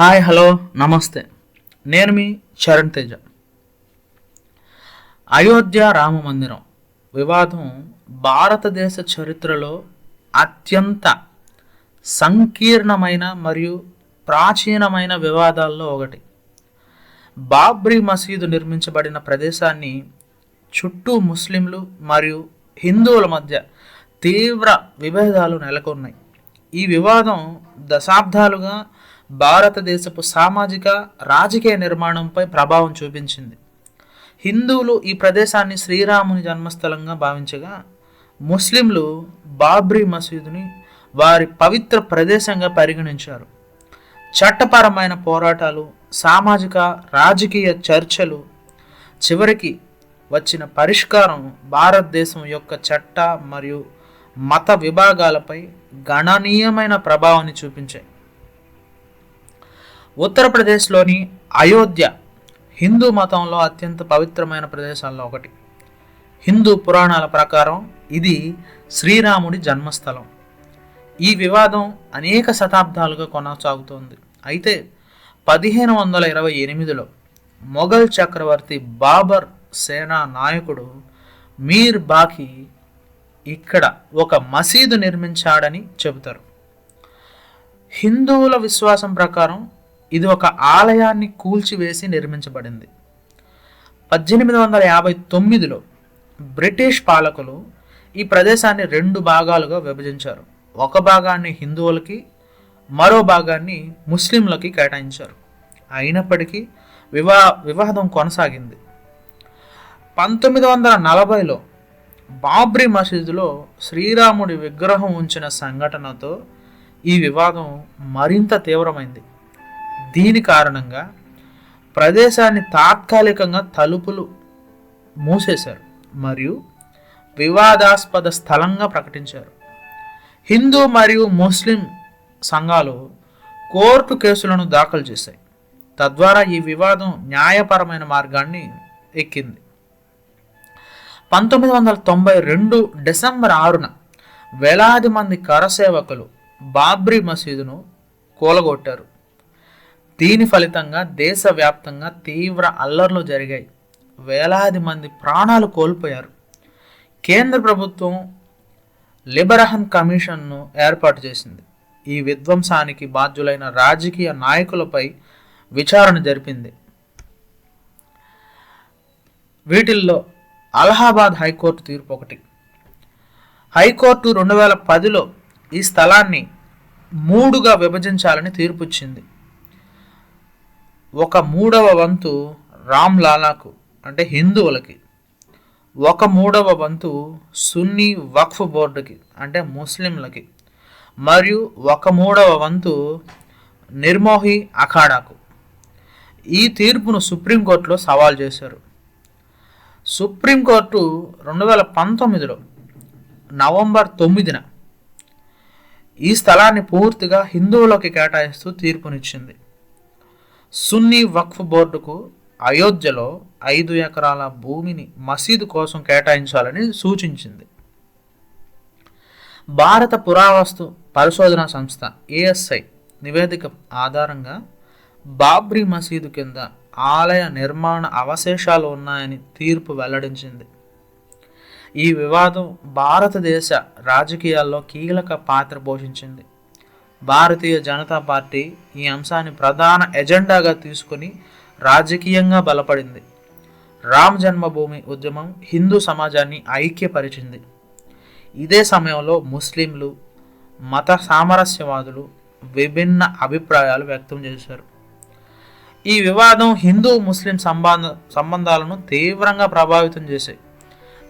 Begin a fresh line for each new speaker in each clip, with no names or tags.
Hi hello నమస్తే. నేను మీ చరణ్ తేజ. అయోధ్య రామ మందిరం వివాదం భారతదేశ చరిత్రలో అత్యంత సంకీర్ణమైన మరియు ప్రాచీనమైన వివాదాల్లో ఒకటి. బాబ్రీ మసీదు నిర్మించబడిన ప్రదేశాన్ని చుట్టూ ముస్లింలు మరియు హిందువుల మధ్య తీవ్ర విభేదాలు నెలకొన్నాయి. ఈ వివాదం దశాబ్దాలుగా భారతదేశపు సామాజిక రాజకీయ నిర్మాణంపై ప్రభావం చూపించింది. హిందువులు ఈ ప్రదేశాన్ని శ్రీరాముని జన్మస్థలంగా భావించగా ముస్లింలు బాబ్రీ మసీదుని వారి పవిత్ర ప్రదేశంగా పరిగణించారు. చట్టపరమైన పోరాటాలు సామాజిక రాజకీయ చర్చలు చివరికి వచ్చిన పరిష్కారం భారతదేశం యొక్క చట్ట మరియు మత విభాగాలపై గణనీయమైన ప్రభావాన్ని చూపించాయి. ఉత్తరప్రదేశ్లోని అయోధ్య హిందూ మతంలో అత్యంత పవిత్రమైన ప్రదేశాల్లో ఒకటి. హిందూ పురాణాల ప్రకారం ఇది శ్రీరాముడి జన్మస్థలం. ఈ వివాదం అనేక శతాబ్దాలుగా కొనసాగుతోంది. అయితే పదిహేను వందల ఇరవై ఎనిమిదిలో మొఘల్ చక్రవర్తి బాబర్ సేనా నాయకుడు మీర్ బాకి ఇక్కడ ఒక మసీదు నిర్మించాడని చెబుతారు. హిందువుల విశ్వాసం ప్రకారం ఇది ఒక ఆలయాన్ని కూల్చివేసి నిర్మించబడింది. పద్దెనిమిది వందల యాభై తొమ్మిదిలో బ్రిటిష్ పాలకులు ఈ ప్రదేశాన్ని రెండు భాగాలుగా విభజించారు. ఒక భాగాన్ని హిందువులకి మరో భాగాన్ని ముస్లింలకి కేటాయించారు. అయినప్పటికీ వివా వివాదం కొనసాగింది. పంతొమ్మిది వందల నలభైలో బాబ్రీ మసీదులో శ్రీరాముడి విగ్రహం ఉంచిన సంఘటనతో ఈ వివాదం మరింత తీవ్రమైంది. దీని కారణంగా ప్రదేశాన్ని తాత్కాలికంగా తలుపులు మూసేశారు మరియు వివాదాస్పద స్థలంగా ప్రకటించారు. హిందూ మరియు ముస్లిం సంఘాలు కోర్టు కేసులను దాఖలు చేశాయి. తద్వారా ఈ వివాదం న్యాయపరమైన మార్గాన్ని ఎక్కింది. పంతొమ్మిది వందల తొంభై రెండు డిసెంబర్ ఆరున వేలాది మంది కరసేవకులు బాబ్రీ మసీదును కూలగొట్టారు. దీని ఫలితంగా దేశవ్యాప్తంగా తీవ్ర అల్లర్లు జరిగాయి. వేలాది మంది ప్రాణాలు కోల్పోయారు. కేంద్ర ప్రభుత్వం లిబరహన్ కమిషన్ను ఏర్పాటు చేసింది. ఈ విధ్వంసానికి బాధ్యులైన రాజకీయ నాయకులపై విచారణ జరిపింది. వీటిల్లో అలహాబాద్ హైకోర్టు తీర్పు ఒకటి. హైకోర్టు రెండు వేల పదిలో ఈ స్థలాన్ని మూడుగా విభజించాలని తీర్పు ఇచ్చింది. ఒక మూడవ వంతు రామ్ లాలాకు అంటే హిందువులకి. ఒక మూడవ వంతు సున్నీ వక్ఫ్ బోర్డుకి అంటే ముస్లింలకి. మరియు ఒక మూడవ వంతు నిర్మోహి అఖాడాకు. ఈ తీర్పును సుప్రీంకోర్టులో సవాల్ చేశారు. సుప్రీంకోర్టు రెండు వేల పంతొమ్మిదిలో నవంబర్ తొమ్మిదిన ఈ స్థలాన్ని పూర్తిగా హిందువులకి కేటాయిస్తూ తీర్పునిచ్చింది. సున్నీ వక్ఫ్ బోర్డుకు అయోధ్యలో ఐదు ఎకరాల భూమిని మసీదు కోసం కేటాయించాలని సూచించింది. భారత పురావస్తు పరిశోధన సంస్థ ఏఎస్ఐ నివేదిక ఆధారంగా బాబ్రీ మసీదు కింద ఆలయ నిర్మాణ అవశేషాలు ఉన్నాయని తీర్పు వెల్లడించింది. ఈ వివాదం భారతదేశ రాజకీయాల్లో కీలక పాత్ర పోషించింది. భారతీయ జనతా పార్టీ ఈ అంశాన్ని ప్రధాన ఎజెండాగా తీసుకుని రాజకీయంగా బలపడింది. రామ్ జన్మభూమి ఉద్యమం హిందూ సమాజాన్ని ఐక్యపరిచింది. ఇదే సమయంలో ముస్లింలు మత సామరస్యవాదులు విభిన్న అభిప్రాయాలు వ్యక్తం చేశారు. ఈ వివాదం హిందూ ముస్లిం సంబంధ సంబంధాలను తీవ్రంగా ప్రభావితం చేశాయి.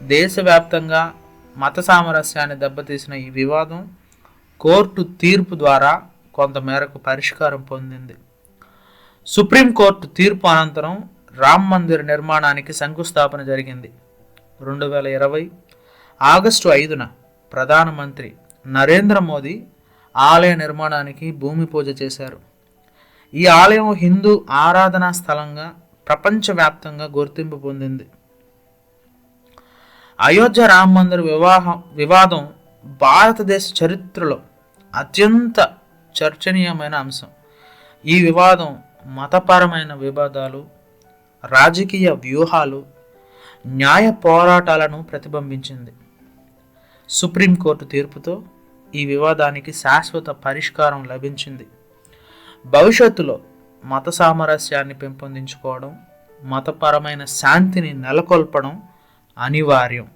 దేశవ్యాప్తంగా మత సామరస్యాన్ని దెబ్బతీసిన ఈ వివాదం కోర్టు తీర్పు ద్వారా కొంతమేరకు పరిష్కారం పొందింది. సుప్రీంకోర్టు తీర్పు అనంతరం రామ్ మందిర్ నిర్మాణానికి శంకుస్థాపన జరిగింది. రెండు వేల ఇరవై ఆగస్టు ఐదున ప్రధానమంత్రి నరేంద్ర మోదీ ఆలయ నిర్మాణానికి భూమి పూజ చేశారు. ఈ ఆలయం హిందూ ఆరాధనా స్థలంగా ప్రపంచవ్యాప్తంగా గుర్తింపు పొందింది. అయోధ్య రామ మందిర్ వివాహం వివాదం భారతదేశ చరిత్రలో అత్యంత చర్చనీయమైన అంశం. ఈ వివాదం మతపరమైన వివాదాలు రాజకీయ వ్యూహాలు న్యాయ పోరాటాలను ప్రతిబింబించింది. సుప్రీంకోర్టు తీర్పుతో ఈ వివాదానికి శాశ్వత పరిష్కారం లభించింది. భవిష్యత్తులో మత సామరస్యాన్ని పెంపొందించుకోవడం మతపరమైన శాంతిని నెలకొల్పడం అనివార్యం.